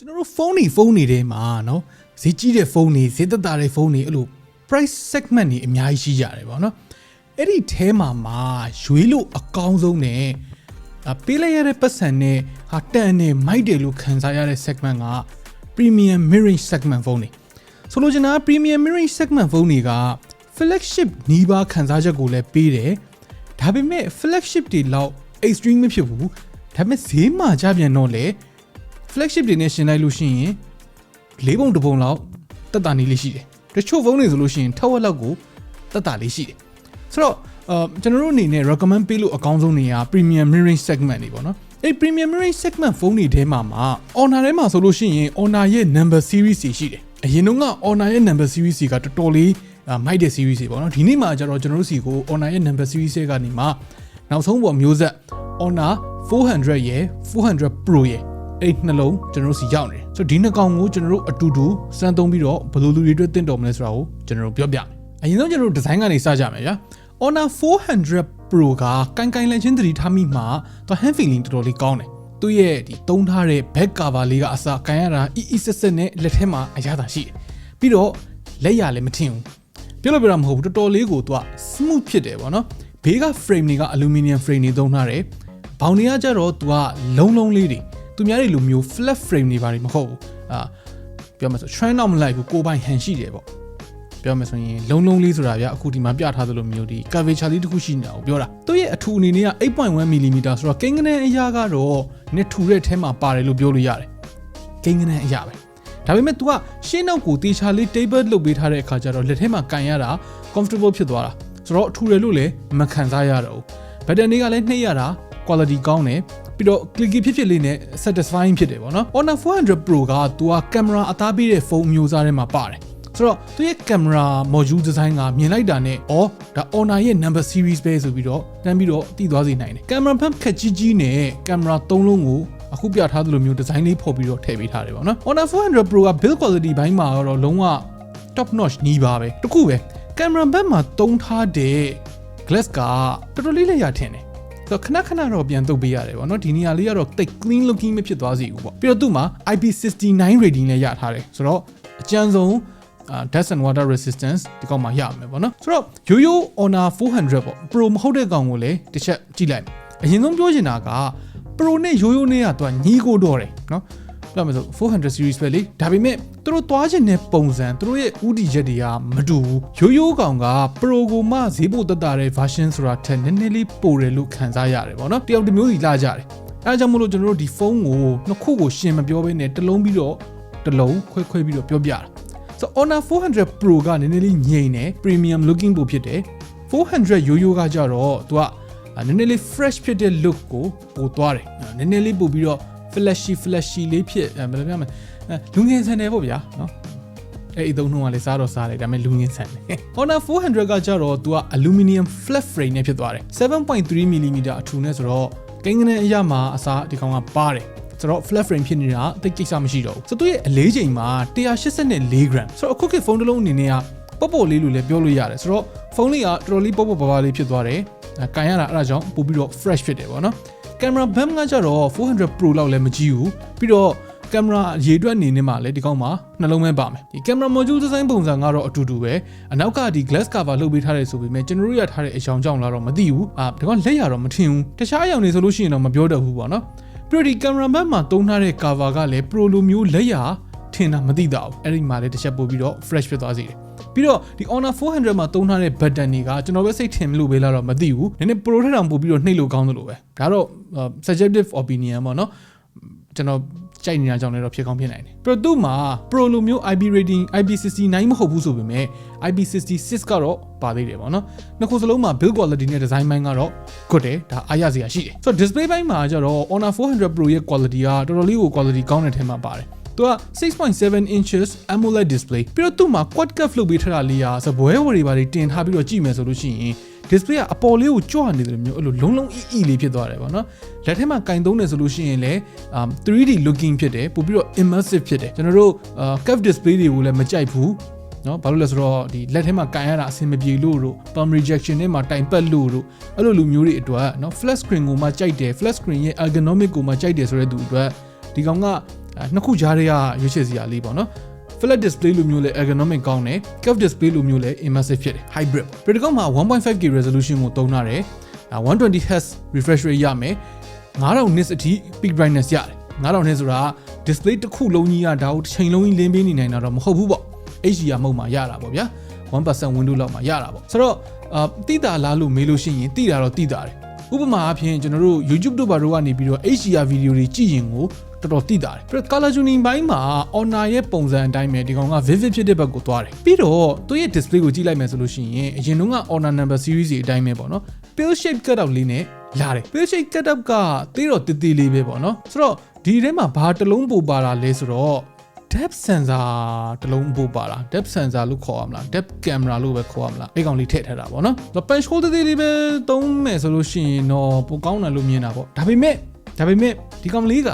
ကျွန်တော်တို့ဖုန်းတွေဖုန်းတွေထဲမှာနော်ဈေးကြီးတဲ့ဖုန်းတွေဈေးသက်သာတဲ့ဖုန်းတွေအဲ့လို price segment တွေအများကြီးရှိကြတယ်ပေါ့နော်အဲ့ဒီထဲမှာမှာရွေးလို့အကောင်းဆုံးနဲ့ပေးလိုက်ရတဲ့ပတ်စံနဲ့ဟာတန်နဲ့မိုက်တယ်လို့ခံစားရတဲ့ segment က premium mid-range segment ဖုန်းတွေဆိုလိုချင်တာ premium mid-range segment ဖုန်းတွေက flagship နီးပါးခံစားချက်ကိုလည်းပေးတယ်ဒါပေမဲ့ flagship တွေလောက် extreme မဖြစ်ဘူးဒါပေမဲ့ဈေးမှာကြပြန်တော့လေ flagship တွေနဲ့ရှင်လိုက်လို့ရှိရင်လေးပုံတစ်ပုံလောက်တက်တာနေလေးရှိတယ်တချို့ဖုန်းတွေဆိုလို့ရှိရင်ထက်ဝက်လောက်ကိုတက်တာလေးရှိတယ်ဆိုတော့အာကျွန်တော်တို့အနေနဲ့ recommend ပေးလို့အကောင်းဆုံးနေရာ premium mirroring segment တွေပေါ့နော်အဲ့ premium mirroring segment ဖုန်းတွေထဲမှာမှာ Honor ထဲမှာဆိုလို့ရှိရင် Honor ရဲ့ number series တွေရှိတယ်အရင်တော့က Honor ရဲ့ number series တွေကတော်တော်လေးမိုက်တဲ့ series တွေပေါ့နော်ဒီနေ့မှာကျတော့ကျွန်တော်တို့စီကို Honor ရဲ့ number series တွေကနေမှနောက်ဆုံးပေါ်မျိုးဆက် Honor 400ရဲ့400 Pro ရဲ့ အဲ့နှလုံးကျွန်တော်တို့စီရောက်နေတယ်ဆိုတော့ဒီနှစ်ကောင်ကိုကျွန်တော်တို့အတူတူစမ်းသုံးပြီးတော့ဘယ်လိုလူတွေအတွက်တင့်တော်မလဲဆိုတာကိုကျွန်တော်တို့ပြောပြမယ်အရင်ဆုံးကျွန်တော်တို့ဒီဇိုင်းကနေစကြမယ်ဗျာ Honor 400 Pro ကကန်ကန်လန်ချင်းသတိထားမိမှာသူ hand feeling တော်တော်လေးကောင်းတယ်သူ့ရဲ့ဒီတုံးထားတဲ့ back cover လေးကအစကန်ရတာအီအီဆက်ဆက်နဲ့လက်ထဲမှာအရသာရှိတယ်ပြီးတော့လက်ရလည်းမထင်ဘူးပြောလို့ပြောတာမဟုတ်ဘူးတော်တော်လေးကိုသူက smooth ဖြစ်တယ်ပေါ့နော်ဘေးက frame တွေက aluminum frame တွေသုံးထားတယ်ဘောင်တွေကကြတော့သူကလုံးလုံးလေးတွေ သူများတွေလိုမျိုး flat frame တွေပါတယ်မဟုတ်ဘူးအာပြောမှဆို trend တော့မလိုက်ဘူးကိုယ်ပိုင်ဟန်ရှိတယ်ပေါ့ပြောမှဆိုရင်လုံးလုံးလေးဆိုတာဗျအခုဒီမှာပြထားသလိုမျိုးဒီ curvature လေးတစ်ခုရှိနေတာကိုပြောတာသူရဲ့အထူအနေနဲ့က8.1 mm ဆိုတော့ကိန်းကနေအရာကတော့နစ်ထူတဲ့ထဲမှာပါတယ်လို့ပြောလို့ရတယ်ကိန်းကနေအရာပဲဒါပေမဲ့ तू ကရှင်းနောက်ကိုတေချာလေး table လုပ်ပေးထားတဲ့အခါကျတော့လက်ထဲမှာကန်ရတာ comfortable ဖြစ်သွားတာဆိုတော့အထူတယ်လို့လည်းမခံစားရတော့ဘူးဘက်တန်တွေကလည်းနှိပ်ရတာ quality ကောင်းတယ် ပြီးတော့ clicky ဖြစ်ဖြစ်လေးနဲ့ satisfying ဖြစ်တယ်ပေါ့နော် Honor 400 Pro ကသူကကင်မရာအသားပေးတဲ့ဖုန်းအမျိုးအစားထဲမှာပါတယ်ဆိုတော့သူရဲ့ကင်မရာ module design ကမြင်လိုက်တာနဲ့ဩဒါ Honor ရဲ့ number series ပဲဆိုပြီးတော့တန်းပြီးတော့တည်သွားစေနိုင်တယ်ကင်မရာဖက်ခက်ကြီးကြီးနဲ့ကင်မရာ၃လုံးကိုအခုပြထားသလိုမျိုးဒီဇိုင်းလေးဖော်ပြီးတော့ထည့်ပေးထားတယ်ပေါ့နော် Honor 400 Pro က build quality ဘိုင်းမှာတော့လုံးဝ top notch နီးပါပဲတခုပဲကင်မရာဘက်မှာတုံးထားတဲ့ glass ကတော်တော်လေးလက်ရထင်တယ် ဆိုတော့ခဏခဏတော့ပြန်တုပ်ပေးရတယ်ပေါ့နော်ဒီနေရာလေးကတော့တိတ် clean looking မဖြစ်သွားစေဘူးပေါ့ပြီးတော့သူ့မှာ IP69 rating လည်းရထားတယ်ဆိုတော့အကျန်းဆုံးအာ dust and water resistance ဒီကောင်မှာရမယ်ပေါ့နော်ဆိုတော့ရိုးရိုး Honor 400ပေါ့ Pro မဟုတ်တဲ့ကောင်ကိုလည်းတစ်ချက်ကြည့်လိုက်အရင်ဆုံးပြောချင်တာက Pro နဲ့ရိုးရိုးနဲ့ကသူကညီကိုတော့တယ်နော် ပြောမယ်ဆို400 series ပဲလေဒါပေမဲ့သူတို့သွားခြင်းတဲ့ပုံစံသူတို့ရဲ့ဥတီချက်တွေကမတူဘူးရိုးရိုးကောင်က Pro ကိုမှဈေးပိုတက်တာတဲ့ version ဆိုတာထက်နည်းနည်းလေးပိုတယ်လို့ခံစားရတယ်ပေါ့နော်တယောက်တစ်မျိုးစီလာကြတယ်အဲဒါကြောင့်မလို့ကျွန်တော်တို့ဒီဖုန်းကိုနှစ်ခုကိုရှင်မပြောဘဲနဲ့တစ်လုံးပြီးတော့တစ်လုံးခွဲခွဲပြီးတော့ပြောပြတာဆို Honor 400 Pro ကနည်းနည်းလေးငြိမ်တယ် premium looking ပိုဖြစ်တယ်400ရိုးရိုးကကြတော့သူကနည်းနည်းလေး fresh ဖြစ်တဲ့ look ကိုပိုသွားတယ်နည်းနည်းလေးပို့ပြီးတော့ flashy flashy လေးဖြစ်ဘယ်လိုပြောမလဲလူငယ်ဆန်တယ်ပေါ့ဗျာနော်အဲ့ဒီသုံးနှုန်းကလည်းစားတော့စားတယ်ဒါပေမဲ့လူငင်းဆန်တယ် Honor 400ကကြတော့သူက aluminum flat frame နဲ့ဖြစ်သွားတယ်7.3 mm အထူနဲ့ဆိုတော့ကိန်းကနေအရမှာအစားဒီကောင်ကပါတယ်ဆိုတော့ flat frame ဖြစ်နေတာအသိကိစ္စမရှိတော့ဘူးဆိုတော့သူ့ရဲ့အလေးချိန်မှာ184 gram ဆိုတော့အခုခေတ်ဖုန်းတစ်လုံးအနေနဲ့ကပေါ့ပေါ့လေးလို့လည်းပြောလို့ရတယ်ဆိုတော့ဖုန်းလေးကတော်တော်လေးပေါ့ပေါ့ပါပါလေးဖြစ်သွားတယ်ကန်ရတာအဲ့ဒါကြောင့်ပို့ပြီးတော့ fresh ဖြစ်တယ်ပေါ့နော် ကင်မရာဘမ်ကကြတော့400 Pro လောက်လည်းမကြီးဘူးပြီးတော့ကင်မရာရေတွက်အနေနဲ့မှလည်းဒီကောင်းမှာနှလုံးမဲပါမယ်ဒီကင်မရာ module design ပုံစံကတော့အတူတူပဲအနောက်ကဒီ glass cover လုပ်ပေးထားတယ်ဆိုပေမဲ့ကျွန်တော်တို့ရထားတဲ့အကြောင်းကြောင့်လာတော့မသိဘူးအာဒီကောင်လက်ရတော့မထင်ဘူးတခြားအရောင်တွေဆိုလို့ရှိရင်တော့မပြောတတ်ဘူးပေါ့နော်ပြီးတော့ဒီကင်မရာဘက်မှာတုံးထားတဲ့ cover ကလည်း pro လိုမျိုးလက်ရထင်တာမသိတော့ဘူးအဲ့ဒီမှာလည်းတစ်ချက်ပို့ပြီးတော့ fresh ဖြစ်သွားစေတယ် ပြီးတော့ဒီ Honor 400မှာတုံးထားတဲ့ button တွေကကျွန်တော်ပဲစိတ်ထင်လို့ပဲလားတော့မသိဘူးနည်းနည်း pro ထက်တောင်ပို့ပြီးတော့နှိပ်လို့ကောင်းသလိုပဲဒါတော့ subjective opinion ပေါ့နော်ကျွန်တော်ကြိုက်နေတာကြောင့်လည်းတော့ဖြစ်ကောင်းဖြစ်နိုင်တယ်ပြီးတော့သူ့မှာ pro လိုမျိုး IP rating IP69 မဟုတ်ဘူးဆိုပေမဲ့ IP66 ကတော့ပါသေးတယ်ပေါ့နော်နှစ်ခုစလုံးမှာ build quality နဲ့ design ဘိုင်းကတော့ good တယ်ဒါအားရစရာရှိတယ်ဆိုတော့ display ဘိုင်းမှာကျတော့ Honor 400 Pro ရဲ့ quality ကတော်တော်လေးကို quality ကောင်းတဲ့ထဲမှာပါတယ် သူက6.7 inches AMOLED display ပြီးတော့သူ့မှာ quad curve လုပ်ပေးထားတာလေးอ่ะစပွဲဝရီပါတွေတင်ထားပြီးတော့ကြည့်မယ်ဆိုလို့ရှိရင် display ကအပေါ်လေးကိုကြွနေတယ်လို့မျိုးအဲ့လိုလုံးလုံးအီအီလေးဖြစ်သွားတယ်ပေါ့နော်လက်ထဲမှာကင်သုံးတယ်ဆိုလို့ရှိရင်လည်း 3D looking ဖြစ်တယ်ပို့ပြီးတော့ immersive ဖြစ်တယ်ကျွန်တော်တို့ curve display တွေကိုလည်းမကြိုက်ဘူးနော်ဘာလို့လဲဆိုတော့ဒီလက်ထဲမှာကန်ရတာအဆင်မပြေလို့တို့ palm rejection နဲ့မှာတိုင်ပတ်လို့တို့အဲ့လိုလူမျိုးတွေအတွက်နော် flat screen ကိုမှကြိုက်တယ် flat screen ရဲ့ ergonomic ကိုမှကြိုက်တယ်ဆိုတဲ့သူအတွက်ဒီကောင်ကအဲ နှစ်ခုကြားတွေကရွေးချယ်စရာလေးပေါ့နော် flat display လိုမျိုးလဲ ergonomic ကောင်းတယ် curve display လိုမျိုးလဲ immersive ဖြစ်တယ် hybrid ပေါ့ Protocol မှာ 1.5K resolution ကိုသုံးထားတယ်အာ 120Hz refresh rate ရမယ်9000 nits အထိ peak brightness ရတယ်9000 nits ဆိုတာ display တစ်ခုလုံးကြီးကဒါကိုတစ်ချိန်လုံးကြီးလင်းပေးနေနိုင်တာတော့မဟုတ်ဘူးပေါ့ HDR မဟုတ်မှာရတာပေါ့ဗျာ1% window လောက်မှာရတာပေါ့ဆိုတော့အာတိတာလားလို့မေးလို့ရှိရင်တိတာတော့တိတာတယ်ဥပမာအဖြစ်ကျွန်တော်တို့ YouTube တို့ဘာတို့ကနေပြီးတော့ HDR video တွေကြည့်ရင်ကို တော်တော်တိတာတယ်ပြီးတော့ color tuning ဘိုင်းမှာ Honor ရဲ့ပုံစံအတိုင်းပဲဒီကောင်က vivid ဖြစ်တဲ့ဘက်ကိုသွားတယ်ပြီးတော့သူ့ရဲ့ display ကိုကြည့်လိုက်မယ်ဆိုလို့ရှိရင်အရင်တုန်းက Honor number series တွေအတိုင်းပဲပေါ့နော် pill shape cutout လေးနဲ့လာတယ် pill shape cutout ကတေးတော့တည်တည်လေးပဲပေါ့နော်ဆိုတော့ဒီထဲမှာဘာတစ်လုံးပို့ပါတာလဲဆိုတော့ depth sensor တစ်လုံးပို့ပါတာ depth sensor လို့ခေါ်ရမလား depth camera လို့ပဲခေါ်ရမလားအဲ့ကောင်လေးထည့်ထားတာပေါ့နော်ဆိုတော့ punch hole သေးသေးလေးပဲသုံးမယ်ဆိုလို့ရှိရင်တော့ပိုကောင်းတယ်လို့မြင်တာပေါ့ဒါပေမဲ့ဒါပေမဲ့ ဒီကောင်လေးက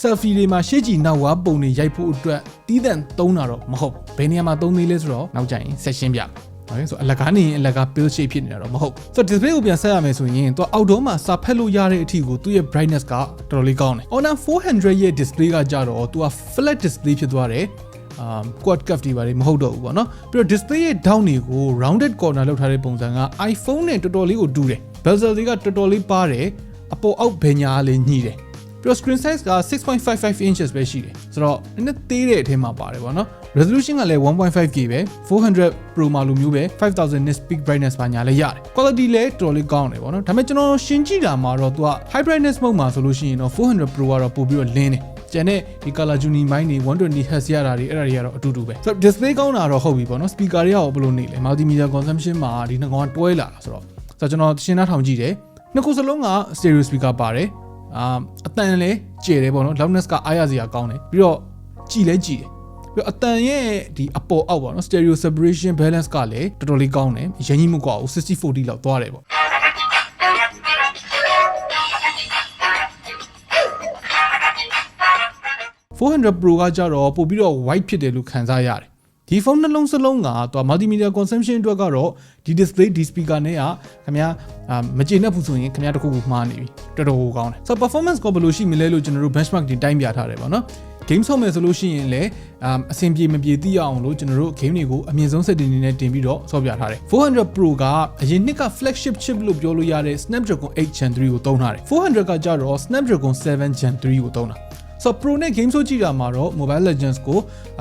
selfie တွေမှာရှေ့ကြည့်နောက်ဝါပုံတွေရိုက်ဖို့အတွက်တီးတန့်သုံးတာတော့မဟုတ်ဘယ်နေရာမှာသုံးသေးလဲဆိုတော့နောက်ကျရင်ဆက်ရှင်းပြမယ်ဟုတ်ကဲ့ဆိုအလကားနေရင်အလကား pill shape ဖြစ်နေတာတော့မဟုတ်ဆိုတော့ display ကိုပြန်ဆက်ရမယ်ဆိုရင်သူအောက်တော့မှာစာဖက်လို့ရတဲ့အထိကိုသူ့ရဲ့ brightness ကတော်တော်လေးကောင်းတယ် Honor 400ရဲ့ display ကကြတော့သူက flat display ဖြစ်သွားတယ်အာ quad cuff တွေပါတယ်မဟုတ်တော့ဘူးပေါ့နော်ပြီးတော့ display ရဲ့ down တွေကို rounded corner လောက်ထားတဲ့ပုံစံက iPhone နဲ့တော်တော်လေးကိုတူတယ် bezel တွေကတော်တော်လေးပါတယ်အပေါ်အောက်ဘယ်ညာလေးညှိတယ် ပြီးတော့ screen size က6.55 inches ပဲရှိတယ်ဆိုတော့နည်းနည်းသေးတဲ့အထဲမှာပါတယ်ပေါ့နော် resolution ကလည်း 1.5K ပဲ400 Pro မှာလိုမျိုးပဲ5000 nits peak brightness ပါညာလည်းရတယ် quality လည်းတော်တော်လေးကောင်းတယ်ပေါ့နော်ဒါပေမဲ့ကျွန်တော်ရှင်းကြည့်တာမှာတော့သူက high brightness mode မှာဆိုလို့ရှိရင်တော့400 Pro ကတော့ပို့ပြီးတော့လင်းတယ်ကျန်တဲ့ဒီ color tuning ဘိုင်းတွေ 120Hz ရတာတွေအဲ့ဒါတွေကတော့အတူတူပဲဆိုတော့ display ကောင်းတာတော့ဟုတ်ပြီပေါ့နော် speaker တွေကရောဘယ်လိုနေလဲ multimedia consumption မှာဒီနှစ်ကောင်ကတွဲလာတာဆိုတော့ဆိုတော့ကျွန်တော်ရှင်းနှားထောင်ကြည့်တယ်နှစ်ခုစလုံးက stereo speaker ပါတယ် အာအတန်လည်းကျယ်တယ်ပေါ့နော် loudness ကအားရစရာကောင်းတယ်ပြီးတော့ကြည်လည်းကြည်တယ်ပြီးတော့အတန်ရဲ့ဒီအပေါ်အောက်ပေါ့နော် stereo separation balance ကလည်းတော်တော်လေးကောင်းတယ်ရင်းကြီးမှုကွာ60 40လောက်သွားတယ်ပေါ့400 Pro ကကြတော့ပို့ပြီးတော့ white ဖြစ်တယ်လို့ခန်းစားရတယ်ဒီဖုန်းနှလုံးစလုံးကသူက multimedia consumption အတွက်ကတော့ဒီ display ဒီ speaker နဲ့ကခင်ဗျာအာမကျေနပ်ဘူးဆိုရင်ခင်ဗျာတခုခုမှားနေပြီ တော်တော်ကိုကောင်းတယ်ဆိုတော့ performance ကဘယ်လိုရှိမလဲလို့ကျွန်တော်တို့ benchmark တွေတိုင်းပြထားတယ်ပေါ့နော် game ဆော့မယ်ဆိုလို့ရှိရင်လည်းအဆင်ပြေမပြေသိရအောင်လို့ကျွန်တော်တို့ game တွေကိုအမြင့်ဆုံး setting တွေနဲ့တင်ပြီးတော့ဆော့ပြထားတယ်400 Pro ကအရင်နှစ်က flagship chip လို့ပြောလို့ရတဲ့ Snapdragon 8 Gen 3ကိုသုံးထားတယ်400ကကြတော့ Snapdragon 7 Gen 3ကိုသုံးတာ ဆိုတော့ Pro နဲ့ game ဆိုကြည့်တာမှာတော့ Mobile Legends ကို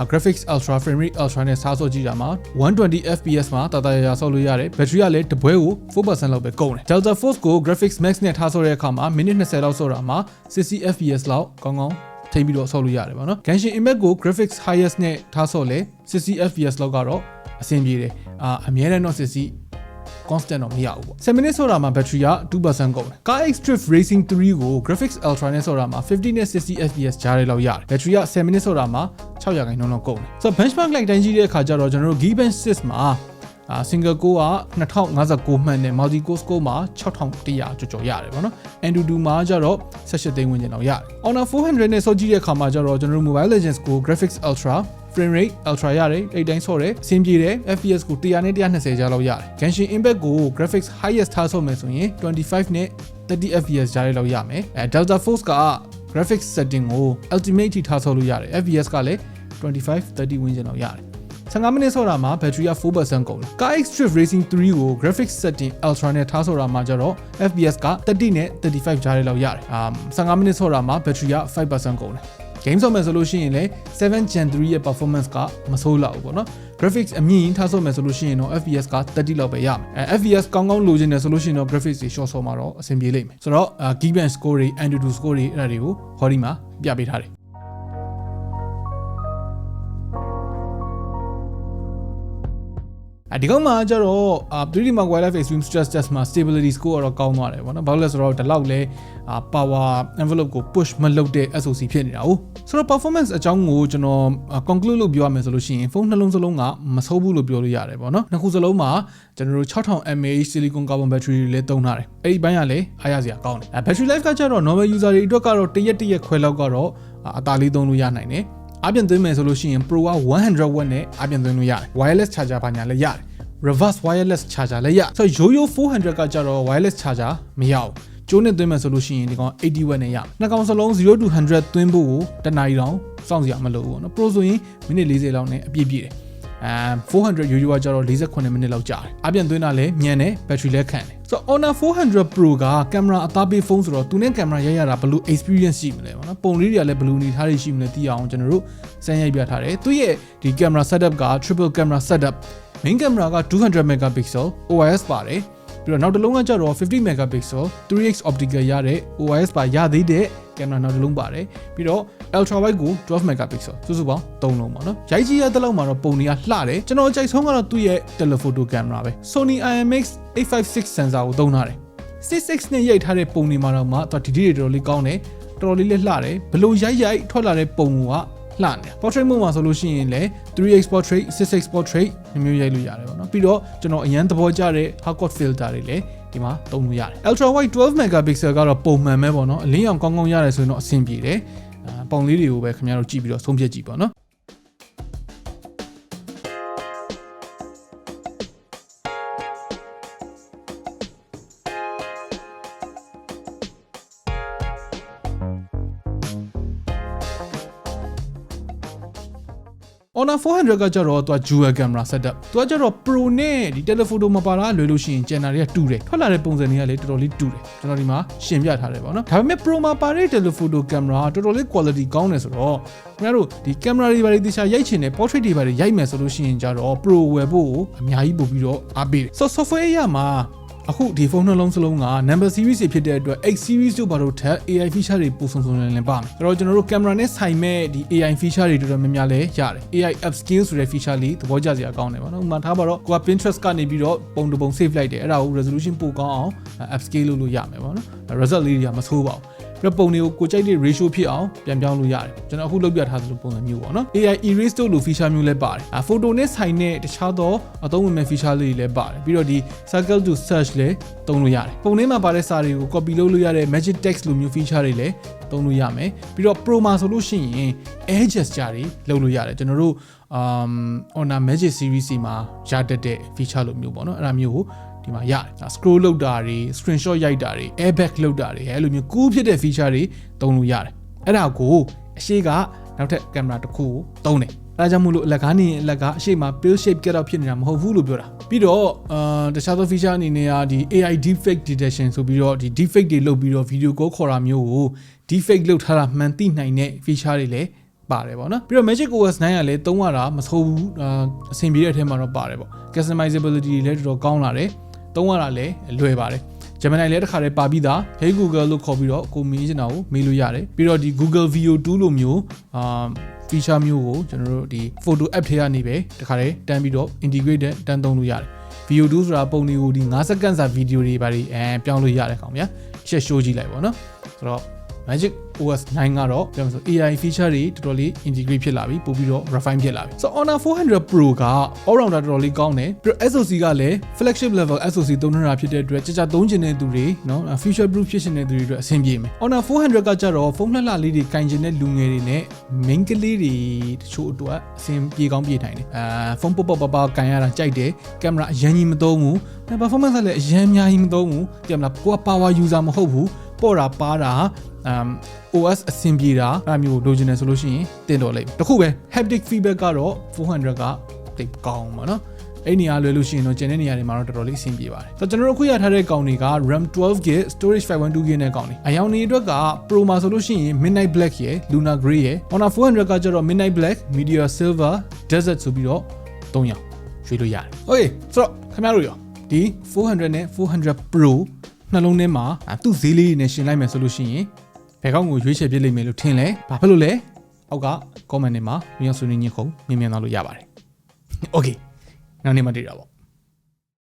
graphics ultra frame rate ultra နဲ့စားဆော့ကြည့်တာမှာ120 fps မှာတာတာရရဆော့လို့ရတယ်ဘက်ထရီကလည်းတပွဲကို4%လောက်ပဲကုန်တယ် Delta Force ကို graphics max နဲ့ထားဆော့တဲ့အခါမှာမိနစ်20လောက်ဆော့တာမှာ60 fps လောက်ကောင်းကောင်းထိပြီးတော့ဆော့လို့ရတယ်ပေါ့နော် Genshin Impact ကို graphics highest နဲ့ထားဆော့လဲ60 fps လောက်ကတော့အဆင်ပြေတယ်အာအများနဲ့တော့60 constant တော့မရဘူးပေါ့7 minutes ဆိုတာမှာ battery က2%ကုန်တယ် Car X Drift Racing 3ကို graphics ultra နဲ့ဆိုတာမှာ50နဲ့60 fps ကြားထဲလောက်ရတယ် battery က7 minutes ဆိုတာမှာ6ရာခိုင်နှုန်းလောက်ကုန်တယ်ဆိုတော့ benchmark လိုက်တိုင်းကြည့်တဲ့အခါကျတော့ကျွန်တော်တို့ Geekbench 6မှာ အာ single core က2059မှတ်နဲ့ multi core score မှာ6100ကျော်ကျော်ရတယ်ပေါ့နော် Antutu မှာကျတော့18သိန်းဝန်းကျင်လောက်ရတယ် Honor 400နဲ့စောကြည့်တဲ့အခါမှာကျတော့ကျွန်တော်တို့ Mobile Legends ကို graphics ultra frame rate ultra ရတယ်အိတ်တိုင်းဆော့တယ်အဆင်ပြေတယ် fps ကို100နဲ့120ကြားလောက်ရတယ် Genshin Impact ကို graphics highest ထားဆော့မယ်ဆိုရင်25နဲ့30 fps ကြားလောက်ရမယ်အဲ Delta Force က graphics setting ကို ultimate ထိထားဆော့လို့ရတယ် fps ကလည်း25 30ဝန်းကျင်လောက်ရတယ် 15မိနစ်ဆော့တာမှာ battery က4%ကုန်တယ်။ Car X Drift Racing 3ကို graphics setting ultra နဲ့ထားဆော့တာမှာကျတော့ FPS က30နဲ့35ကြားလောက်ရတယ်။အာ15မိနစ်ဆော့တာမှာ battery က5%ကုန်တယ်။ game ဆော့မယ်ဆိုလို့ရှိရင်လည်း7 Gen 3ရဲ့ performance ကမဆိုးလောက်ဘူးပေါ့နော် graphics အမြင့်ထားဆော့မယ်ဆိုလို့ရှိရင်တော့ FPS က30လောက်ပဲရမယ်အဲ FPS ကောင်းကောင်းလိုချင်တယ်ဆိုလို့ရှိရင်တော့ graphics တွေ short ဆော့မှာတော့အဆင်ပြေလိမ့်မယ်ဆိုတော့ Geekbench score တွေ Antutu score တွေအဲ့ဒါတွေကိုဟောဒီမှာပြပေးထားတယ် အဲဒီကောင်မှာကျတော့အာ 3D Mark Wildlife Extreme Stress Test မှာ stability score ကတော့ကောင်းသွားတယ်ဗောနော်ဘာလို့လဲဆိုတော့ဒီလောက်လဲအာ power envelope ကို push မလုပ်တဲ့ SoC ဖြစ်နေတာ哦ဆိုတော့ performance အကြောင်းကိုကျွန်တော် conclude လုပ်ပြောရမယ်ဆိုလို့ရှိရင်ဖုန်းနှလုံးစလုံးကမဆိုးဘူးလို့ပြောလို့ရတယ်ဗောနော်နှစ်ခုစလုံးမှာကျွန်တော်တို့6000 mAh silicon carbon battery တွေလည်းသုံးထားတယ်အဲ့ဒီဘိုင်းကလည်းအားရစရာကောင်းတယ်အဲ battery life ကကျတော့ normal user တွေအတွက်ကတော့တရက်တရက်ခွဲလောက်ကတော့အသာလေးသုံးလို့ရနိုင်တယ် အပြင်သွင်းမယ်ဆိုလို့ရှိရင် Pro က100 Watt နဲ့အပြင်သွင်းလို့ရတယ် wireless charger ဘာညာလည်းရတယ် reverse wireless charger လည်းရဆိုတော့ YoYo 400ကကြတော့ wireless charger မရဘူးကျိုးနဲ့သွင်းမယ်ဆိုလို့ရှိရင်ဒီကောင်80 watt နဲ့ရနှစ်ကောင်စလုံး0 to 100သွင်းဖို့ကိုတနားရီတောင်စောင့်စီရမလို့ပေါ့နော် pro ဆိုရင်မိနစ်40လောက်နဲ့အပြည့်ပြည့်တယ် အဲ400 UU ကကျတော့48မိနစ်လောက်ကြာတယ်အပြန်သွင်းတာလည်းမြန်တယ်ဘက်ထရီလည်းခံတယ်ဆိုတော့ Honor 400 Pro ကကင်မရာအသားပေးဖုန်းဆိုတော့သူနဲ့ကင်မရာရိုက်ရတာဘယ်လို experience ရှိမလဲပေါ့နော်ပုံလေးတွေကလည်းဘယ်လိုအနေထားတွေရှိမလဲသိအောင်ကျွန်တော်တို့စမ်းရိုက်ပြထားတယ်သူရဲ့ဒီ camera setup က triple camera setup main camera က200 megapixel OIS ပါတယ်ပြီးတော့နောက်တစ်လုံးကကျတော့50 megapixel 3x optical ရတဲ့ OIS ပါရသေးတဲ့ကင်မရာနောက်တစ်လုံးပါတယ်ပြီးတော့ ultra wide ကို12 megapixel စုစုပေါင်း3လုံးပါနော်ရိုက်ကြည့်ရတဲ့လောက်မှာတော့ပုံတွေကလှတယ်ကျွန်တော်အကြိုက်ဆုံးကတော့သူ့ရဲ့ telephoto camera ပဲ Sony IMX 856 sensor ကိုသုံးထားတယ်66နဲ့ရိုက်ထားတဲ့ပုံတွေမှာတော့မှသူဒီဒီတွေတော်တော်လေးကောင်းတယ်တော်တော်လေးလည်းလှတယ်ဘလို့ရိုက်ရိုက်ထွက်လာတဲ့ပုံကလှနေတယ် portrait mode မှာဆိုလို့ရှိရင်လည်း 3x portrait 6x portrait မျိုးရိုက်လို့ရတယ်ပေါ့နော်ပြီးတော့ကျွန်တော်အရန်သဘောကျတဲ့ Harcourt filter တွေလည်းဒီမှာသုံးလို့ရတယ် ultra wide 12 megapixel ကတော့ပုံမှန်ပဲပေါ့နော်အလင်းရောင်ကောင်းကောင်းရတယ်ဆိုရင်တော့အဆင်ပြေတယ်အာ ပုံလေးတွေကိုပဲခင်ဗျားတို့ကြည့်ပြီးတော့ဆုံးဖြတ်ကြည့်ပေါ့နော် Honor 400ကကြတော့သူက dual camera setup သူကကြတော့ Pro နဲ့ဒီ telephoto မပါတာလွယ်လို့ရှိရင် channel တွေကတူတယ်ထွက်လာတဲ့ပုံစံတွေကလည်းတော်တော်လေးတူတယ်ကျွန်တော်ဒီမှာရှင်းပြထားတယ်ပေါ့နော်ဒါပေမဲ့ Pro မှာပါတဲ့ telephoto camera ကတော်တော်လေး quality ကောင်းတယ်ဆိုတော့ခင်ဗျားတို့ဒီ camera တွေဘာတွေတခြားရိုက်ချင်တယ် portrait တွေဘာတွေရိုက်မယ်ဆိုလို့ရှိရင်ကြတော့ Pro ဝယ်ဖို့အများကြီးပို့ပြီးတော့အားပေးတယ် so software အရမှာ အခုဒီဖုန်းနှလုံးစလုံးက number series တွေဖြစ်တဲ့အတွက် X series တို့ဘာလို့ထက် AI feature တွေပို့ဆုံဆုံလင်းလင်းပါမယ်အဲ့တော့ကျွန်တော်တို့ camera နဲ့ဆိုင်မဲ့ဒီ AI feature တွေတော်တော်များများလဲရတယ် AI upscale ဆိုတဲ့ feature လေးသဘောကျစရာကောင်းတယ်ပေါ့နော်ဥပမာထားပါတော့ကိုက Pinterest ကနေပြီးတော့ပုံတစ်ပုံ save လိုက်တယ်အဲ့ဒါကို resolution ပိုကောင်းအောင် upscale လုပ်လို့ရမယ်ပေါ့နော် result လေးတွေကမဆိုးပါဘူး ပြပုံတွေကိုကိုကြိုက်တဲ့ ratio ဖြစ်အောင်ပြန်ပြောင်းလို့ရတယ်ကျွန်တော်အခုလုပ်ပြထားသလိုပုံစံမျိုးပေါ့နော် AI erase တို့လို feature မျိုးလည်းပါတယ်အ photo နဲ့ဆိုင်တဲ့တခြားသောအသုံးဝင်မဲ့ feature လေးတွေလည်းပါတယ်ပြီးတော့ဒီ circle to search လည်းသုံးလို့ရတယ်ပုံထဲမှာပါတဲ့စာတွေကို copy လုပ်လို့ရတဲ့ magic text လိုမျိုး feature တွေလည်းသုံးလို့ရမယ်ပြီးတော့ pro မှာဆိုလို့ရှိရင် air gesture တွေလုပ်လို့ရတယ်ကျွန်တော်တို့ um honor magic series မှာရတတ်တဲ့ feature လိုမျိုးပေါ့နော်အဲ့ဒါမျိုးကို ဒီမှာရတယ်ဒါ scroll လုပ်တာတွေ screenshot ရိုက်တာတွေ airbag လုပ်တာတွေအဲ့လိုမျိုး cool ဖြစ်တဲ့ feature တွေသုံးလို့ရတယ်အဲ့ဒါကိုအရှိကနောက်ထပ်ကင်မရာတစ်ခုကိုသုံးတယ်အဲဒါကြောင့်မို့လို့အလက်ကားနေရင်အလက်ကားအရှိမ pill shape get out ဖြစ်နေတာမဟုတ်ဘူးလို့ပြောတာပြီးတော့အာတခြားသော feature အနေနဲ့ကဒီ AI deepfake detection ဆိုပြီးတော့ဒီ deepfake တွေလုပ်ပြီးတော့ video call ခေါ်တာမျိုးကို deepfake လုပ်ထားတာမှန်သိနိုင်တဲ့ feature တွေလည်းပါတယ်ပေါ့နော်ပြီးတော့ Magic OS 9ကလည်းသုံးရတာမဆိုးဘူးအာအဆင်ပြေတဲ့အထက်မှာတော့ပါတယ်ပေါ့ customizability တွေလည်းတော်တော်ကောင်းလာတယ် သုံးရတာလည်းလွယ်ပါတယ် Gemini လည်းတစ်ခါတည်းပါပြီးသား Hey Google လို့ခေါ်ပြီးတော့ကိုမေးချင်တာကိုမေးလို့ရတယ်ပြီးတော့ဒီ Google View 2လို့မျိုးအာ feature မျိုးကိုကျွန်တော်တို့ဒီ photo app ထဲကနေပဲတစ်ခါတည်းတန်းပြီးတော့ integrate တန်းသုံးလို့ရတယ် View 2ဆိုတာပုံတွေကိုဒီ9စက္ကန့်စာဗီဒီယိုတွေပါဒီအဲပြောင်းလို့ရတယ်ကောင်ဗျာချက် show ကြည့်လိုက်ပါတော့ဆိုတော့ Magic OS 9ကတော့ပြောမှာဆို AI feature တွေတော်တော်လေး integrate ဖြစ်လာပြီပို့ပြီးတော့ refine ဖြစ်လာပြီ so Honor 400 Pro က all rounder တော်တော်လေးကောင်းတယ်ပြီးတော့ SoC ကလည်း flagship level SoC သုံးနေတာဖြစ်တဲ့အတွက်ကြာကြာသုံးချင်တဲ့သူတွေနော် feature proof ဖြစ်ရှင်တဲ့သူတွေအတွက်အဆင်ပြေမယ် Honor 400ကကြတော့ဖုန်းလှလှလေးတွေကင်ကျင်တဲ့လူငယ်တွေနဲ့ main ကလေးတွေတချို့အတွက်အဆင်ပြေကောင်းပြေနိုင်တယ်အာဖုန်းပေါပေါပေါပေါကင်ရတာကြိုက်တယ်ကင်မရာအရင်ကြီးမသုံးဘူး performance လည်းအရင်အများကြီးမသုံးဘူးကြည့်မလားကိုက power user မဟုတ်ဘူး ပေါ့တာပါတာ um OS အဆင်ပြေတာအဲ့မျိုးလိုချင်တယ်ဆိုလို့ရှိရင်တင်တော်လိုက်တခုပဲ haptic feedback ကတော့400ကတိတ်ကောင်းပါနော်အဲ့နေရာလွယ်လို့ရှိရင်တော့ကျန်တဲ့နေရာတွေမှာတော့တော်တော်လေးအဆင်ပြေပါတယ်။ဆိုတော့ကျွန်တော်တို့အခုရထားတဲ့ကောင်တွေက RAM 12GB, storage 512GB နဲ့ကောင်တွေ။အယောင်တွေအတွက်က Pro မှာဆိုလို့ရှိရင် Midnight Black ရယ် Luna Grey ရယ် Honor 400ကကျတော့ Midnight Black, Meteor Silver, Desert ဆိုပြီးတော့၃ရောင်ရွေးလို့ရတယ်။ Okay ဆိုတော့ခင်ဗျားတို့ရောဒီ400နဲ့400 Pro နှလုံးထဲမှာသူ့ဈေးလေးတွေနဲ့ရှင်လိုက်မယ်ဆိုလို့ရှိရင်ဘယ်ကောင်းကိုရွေးချယ်ပြစ်လိမ့်မယ်လို့ထင်လဲဘာဖြစ်လို့လဲအောက်က comment တွေမှာဝင်ရောက်ဆွေးနွေးညခုံမြင်မြန်သွားလို့ရပါတယ် Okay နောက်နေ့မှတွေ့တာပေါ့